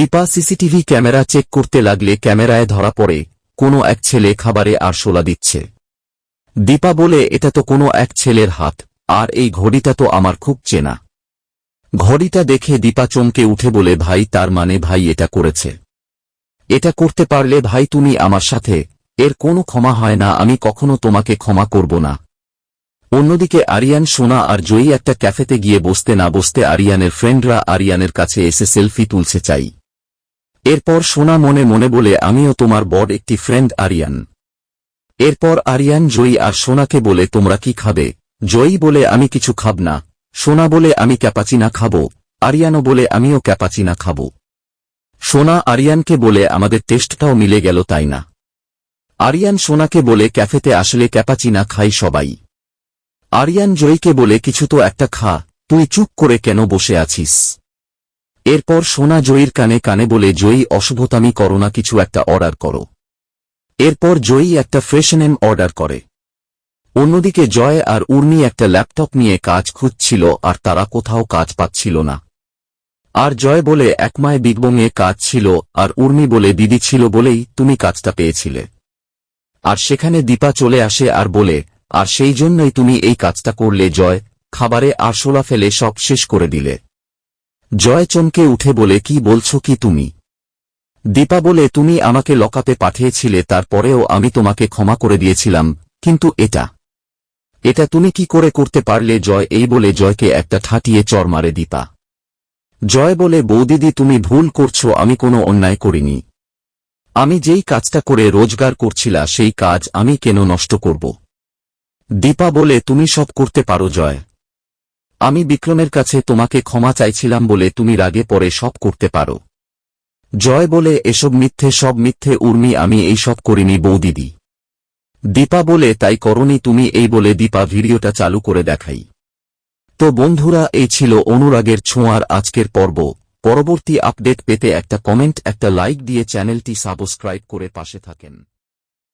Dipa CCTV camera check করতে লাগলে ক্যামেরায় ধরা পড়ে, কোনো এক ছেলে খাবারে আর আরশোলা দিচ্ছে। দীপা বলে, এটা তো কোনো এক ছেলের হাত, আর এই ঘড়িটা তো আমার খুব চেনা। ঘড়িটা দেখে দীপা চমকে উঠে বলে, ভাই, তার মানে ভাই এটা করেছে। এটা করতে পারলে ভাই তুমি আমার সাথে, এর কোনো ক্ষমা হয় না, আমি কখনো তোমাকে ক্ষমা করব না। অন্যদিকে আরিয়ান, সোনা আর জয়ী একটা ক্যাফেতে গিয়ে বসতে না বসতে আরিয়ানের ফ্রেন্ডরা আরিয়ানের কাছে এসে সেলফি তুলছে চাই। এরপর সোনা মনে মনে বলে, আমিও তোমার বড় একটি ফ্রেন্ড আরিয়ান। এরপর আরিয়ান জয়ী আর সোনাকে বলে, তোমরা কি খাবে? জয়ী বলে, আমি কিছু খাব না। সোনা বলে, আমি ক্যাপাচিনা খাব। আরিয়ানও বলে, আমিও ক্যাপাচিনা খাব। সোনা আরিয়ানকে বলে, আমাদের টেস্টটাও মিলে গেল তাই না? আরিয়ান সোনাকে বলে, ক্যাফেতে আসলে ক্যাপাচিনা খাই সবাই। আরিয়ান জয়ীকে বলে, কিছু তো একটা খা, তুই চুপ করে কেন বসে আছিস? এরপর সোনা জয়ীর কানে কানে বলে, জয়ী, অশুভতামি করো না কিছু একটা অর্ডার করো। এরপর জয়ী একটা ফ্রেশনেম অর্ডার করে। অন্যদিকে জয় আর উর্মি একটা ল্যাপটপ নিয়ে কাজ খুঁজছিল, আর তারা কোথাও কাজ পাচ্ছিল না। আর জয় বলে একমায় বিগবংয়ে কাজ ছিল। আর উর্মি বলে, দিদি ছিল বলেই তুমি কাজটা পেয়েছিলে। আর সেখানে দীপা চলে আসে আর বলে, আর সেই জন্যই তুমি এই কাজটা করলে, জয়। খাবারে আরশোলা ফেলে সব শেষ করে দিলে। জয় চমকে উঠে বলে, কি বলছো কি তুমি? দীপা বলে, তুমি আমাকে লকাপে পাঠিয়েছিলে, তারপরেও আমি তোমাকে ক্ষমা করে দিয়েছিলাম, কিন্তু এটা এটা তুমি কি করে করতে পারলে? জয় এই বলে জয়কে একটা ঠাটিয়ে চর মারে দীপা। জয় বলে, বৌদিদি, তুমি ভুল করছ, আমি কোনো অন্যায় করিনি। আমি যেই কাজটা করে রোজগার করছিলা, সেই কাজ আমি কেন নষ্ট করব? দীপা বলে, তুমি সব করতে পারো, জয়। আমি বিক্রমের কাছে তোমাকে ক্ষমা চাইছিলাম বলে তুমি রাগে পরে সব করতে পারো। জয় বলে এসব মিথ্যে, সব মিথ্যে উর্মি আমি এই সব করিনি বৌদিদি দীপা বলে, তাই করনি তুমি এই বলে দীপা ভিডিওটা চালু করে দেখাই। তো বন্ধুরা, এই ছিল অনুরাগের ছোঁয়ার আজকের পর্ব। পরবর্তী আপডেট পেতে একটা কমেন্ট, একটা লাইক দিয়ে চ্যানেলটি সাবস্ক্রাইব করে পাশে থাকেন।